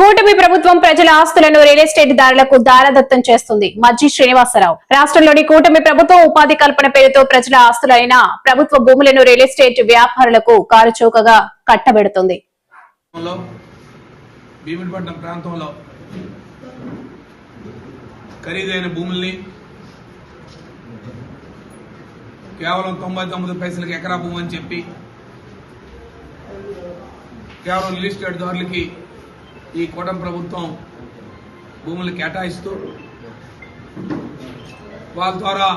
కూటమి ప్రభుత్వం ప్రజల ఆస్తులను రియల్ ఎస్టేట్ దారులకు దారదత్తం చేస్తుంది. మజ్జి శ్రీనివాసరావు. రాష్ట్రంలోని కూటమి ప్రభుత్వం ఉపాధి కల్పన పేరుతో ప్రజల ఆస్తులైన ప్రభుత్వ భూములను రియల్ ఎస్టేట్ వ్యాపారులకు కారుచౌకగా కట్టబెడుతుంది. ప్రాంతంలో ప్రాంతంలో ఖరీదైన భూముల్ని కేవలం తొంభై తొమ్మిది పైసలకి ఎకరా భూమి అని చెప్పి కేవలం రియల్ ఎస్టేట్ దారులకి ఈ కూటమి ప్రభుత్వం భూములు కేటాయిస్తూ వాళ్ళ ద్వారా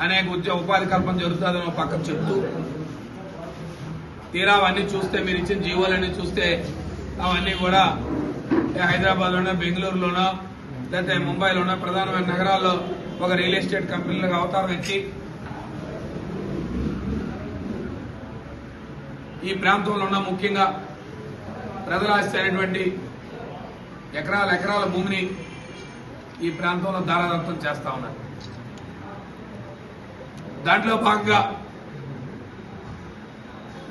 అనేక ఉద్యోగ ఉపాధి కల్పన జరుగుతుందని ఒక పక్కన చెప్తూ తీరా అవన్నీ చూస్తే మీరు ఇచ్చిన జీవోలన్నీ చూస్తే అవన్నీ కూడా హైదరాబాద్లోనో బెంగళూరులోనో లేకపోతే ముంబైలోనో ప్రధానమైన నగరాల్లో ఒక రియల్ ఎస్టేట్ కంపెనీలకు అవతారం ఇచ్చి ఈ ప్రాంతంలో ఉన్న ముఖ్యంగా ప్రజల ఎకరాల ఎకరాల భూమిని ఈ ప్రాంతంలో దారాదత్తం చేస్తా ఉన్నారు. దాంట్లో భాగంగా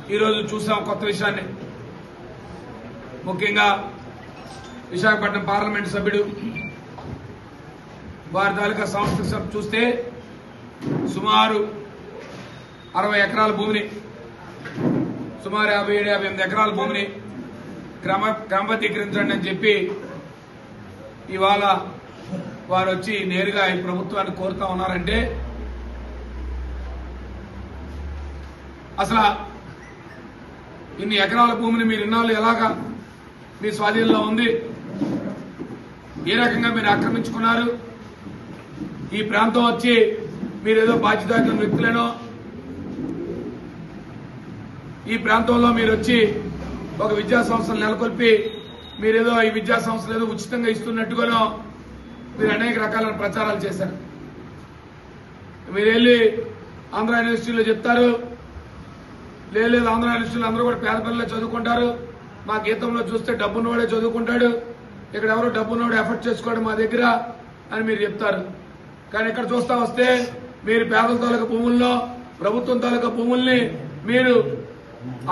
ఈరోజు చూసాం కొత్త విషయాన్ని. ముఖ్యంగా విశాఖపట్నం పార్లమెంట్ సభ్యుడు వారి తాలూకా సంస్థ చూస్తే సుమారు అరవై ఎకరాల భూమిని సుమారు యాభై ఏడు యాభై ఎనిమిది ఎకరాల భూమిని క్రమ క్రమబద్ధీకరించండి అని చెప్పి ఇవాళ వారు వచ్చి నేరుగా ఈ ప్రభుత్వాన్ని కోరుతా ఉన్నారంటే అసలు ఇన్ని ఎకరాల భూమిని మీరు ఇన్నాళ్ళు ఎలాగా మీ స్వాధీనంలో ఉంది? ఏ రకంగా మీరు ఆక్రమించుకున్నారు? ఈ ప్రాంతం వచ్చి మీరు ఏదో బాధ్యత వ్యక్తులేనో? ఈ ప్రాంతంలో మీరు వచ్చి ఒక విద్యా సంస్థలు నెలకొల్పి మీరేదో ఈ విద్యా సంస్థలు ఏదో ఉచితంగా ఇస్తున్నట్టుగానో మీరు అనేక రకాల ప్రచారాలు చేశారు. మీరు వెళ్ళి ఆంధ్ర యూనివర్సిటీలో చెప్తారు. లేదు ఆంధ్ర యూనివర్సిటీలో అందరూ కూడా పేద పిల్లలు చదువుకుంటారు. మా గీతంలో చూస్తే డబ్బున్నవాడే చదువుకుంటాడు. ఇక్కడ ఎవరో డబ్బున్నవాడు ఎఫర్ట్ చేసుకోవడం మా దగ్గర అని మీరు చెప్తారు. కానీ ఇక్కడ చూస్తా వస్తే మీరు పేదల తాలూకా భూముల్లో ప్రభుత్వం తాలూకా భూముల్ని మీరు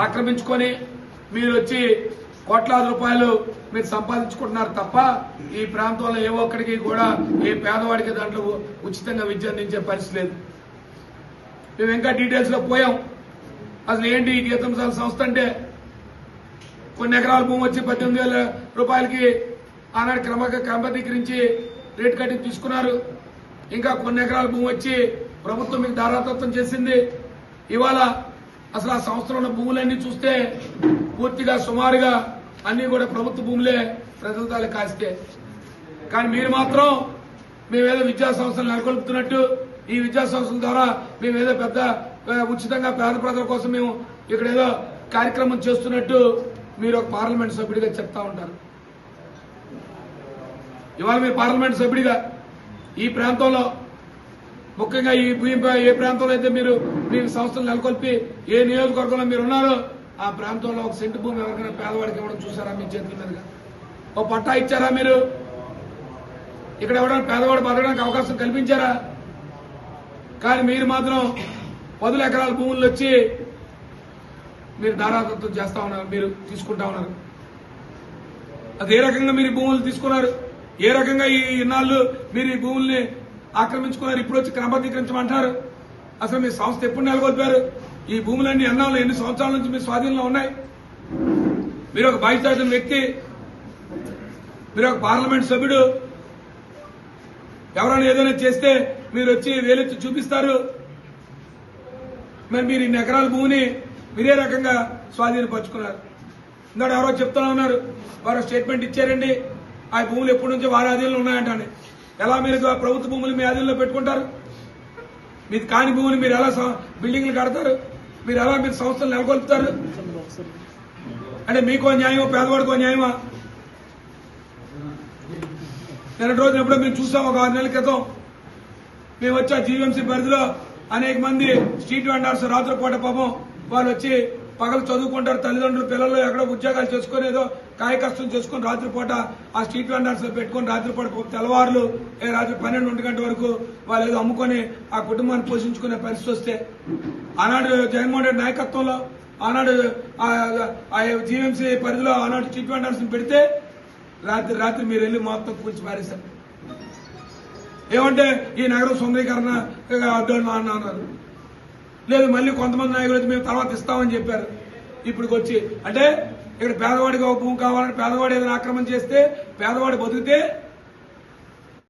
ఆక్రమించుకొని మీరు వచ్చి కోట్లాది రూపాయలు మీరు సంపాదించుకుంటున్నారు తప్ప ఈ ప్రాంతంలో ఏ ఒక్కడికి కూడా ఏ పేదవాడికి దాంట్లో ఉచితంగా విద్య అందించే పరిస్థితి లేదు. మేము ఇంకా డీటెయిల్స్లో పోయాం. అసలు ఏంటి ఈ గీతం సంస్థ అంటే? కొన్ని ఎకరాల భూమి వచ్చి పద్దెనిమిది వేల రూపాయలకి ఆనాడు క్రమ క్రమబద్ధీకరించి రేట్ కట్టి తీసుకున్నారు. ఇంకా కొన్ని ఎకరాల భూమి వచ్చి ప్రభుత్వం మీకు ధారాతత్వం చేసింది. ఇవాళ అసలు ఆ సంస్థలో ఉన్న భూములన్నీ చూస్తే పూర్తిగా సుమారుగా అన్ని కూడా ప్రభుత్వ భూములే ప్రజల తాలూ కాస్తే కానీ మీరు మాత్రం మేమేదో విద్యా సంస్థలు నెలకొల్పుతున్నట్టు ఈ విద్యా సంస్థల ద్వారా మేమేదో పెద్ద ఉచితంగా పేద ప్రజల కోసం మేము ఇక్కడ ఏదో కార్యక్రమం చేస్తున్నట్టు మీరు ఒక పార్లమెంట్ సభ్యుడిగా చెప్తా ఉంటారు. ఇవాళ మీరు పార్లమెంట్ సభ్యుడిగా ఈ ప్రాంతంలో ముఖ్యంగా ఈ భూమి ఏ ప్రాంతంలో అయితే మీరు మీ సంస్థలు నెలకొల్పి ఏ నియోజకవర్గంలో మీరు ఉన్నారో ఆ ప్రాంతంలో ఒక సెంటు భూమి ఎవరికైనా పేదవాడికి ఇవ్వడం చూసారా మీ చేతుల మీదుగా? ఓ పట్టా ఇచ్చారా మీరు? ఇక్కడ ఎవరైనా పేదవాడు బతకడానికి అవకాశం కల్పించారా? కానీ మీరు మాత్రం పదుల ఎకరాల భూములు వచ్చి మీరు ధారాదత్వం చేస్తా ఉన్నారు మీరు తీసుకుంటా ఉన్నారు. అది ఏ రకంగా మీరు భూములు తీసుకున్నారు? ఏ రకంగా ఈ ఇన్నాళ్ళు మీరు ఈ భూముల్ని ఆక్రమించుకున్నారు? ఇప్పుడు వచ్చి క్రమబద్ధీకరించమంటారు? అసలు మీ సంస్థ ఎప్పుడు నెలకొల్పారు ఈ భూములన్నీ ఎన్నాళ్ళు ఎన్ని సంవత్సరాల నుంచి మీ స్వాధీనంలో ఉన్నాయి? మీరు ఒక బాధ్యత వ్యక్తి మీరు ఒక పార్లమెంట్ సభ్యుడు ఎవరైనా ఏదైనా చేస్తే మీరు వచ్చి వేలెత్తి చూపిస్తారు. మరి మీరు ఇన్ని ఎకరాల భూమిని మీరే రకంగా స్వాధీనపరుచుకున్నారు. ఇందాడు ఎవరో చెప్తా ఉన్నారు వారు స్టేట్మెంట్ ఇచ్చారండి ఆ భూములు ఎప్పటి నుంచో వారి ఆధీనంలో ఉన్నాయంటే ఎలా మీరు ఆ ప్రభుత్వ భూములు మీ ఆధీనంలో పెట్టుకుంటారు? మీది కాని భూములు మీరు ఎలా బిల్డింగ్లు కడతారు? మీరు ఎలా మీరు సంస్థలు నెలకొల్పుతారు? అంటే మీకో న్యాయమో పేదవాడికో న్యాయమా? నిన్నటి రోజున ఎప్పుడో మేము చూసాం ఒక ఆరు నెలల క్రితం. మేము వచ్చి జీవీఎంసీ పరిధిలో అనేక మంది స్ట్రీట్ వెండర్స్ రాత్రిపూట పాపం వాళ్ళు వచ్చి పగలు చదువుకుంటారు తల్లిదండ్రులు పిల్లలు ఎక్కడో ఉద్యోగాలు చేసుకుని ఏదో కాయకష్టం చేసుకుని రాత్రిపూట ఆ స్ట్రీట్ వెండర్స్ పెట్టుకుని రాత్రిపూట తెల్లవారులు ఏ రాత్రి పన్నెండు ఒంటి గంట వరకు వాళ్ళు ఏదో అమ్ముకొని ఆ కుటుంబాన్ని పోషించుకునే పరిస్థితి వస్తే ఆనాడు జగన్మోహన్ రెడ్డి నాయకత్వంలో ఆనాడు ఆ జీవీఎంసీ పరిధిలో ఆనాడు స్ట్రీట్ వెండర్స్ పెడితే రాత్రి రాత్రి మీరు వెళ్ళి మొత్తం కూల్చి పారేశారు. ఏమంటే ఈ నగరం సుందరీకరణ అడ్డు అన్న అన్నారు. లేదు మళ్ళీ కొంతమంది నాయకులు మేము తర్వాత ఇస్తామని చెప్పారు. ఇప్పుడు వచ్చి అంటే ఇక్కడ పేదవాడికి ఒక భూమి కావాలంటే పేదవాడు ఏదైనా ఆక్రమణ చేస్తే పేదవాడు బతికితే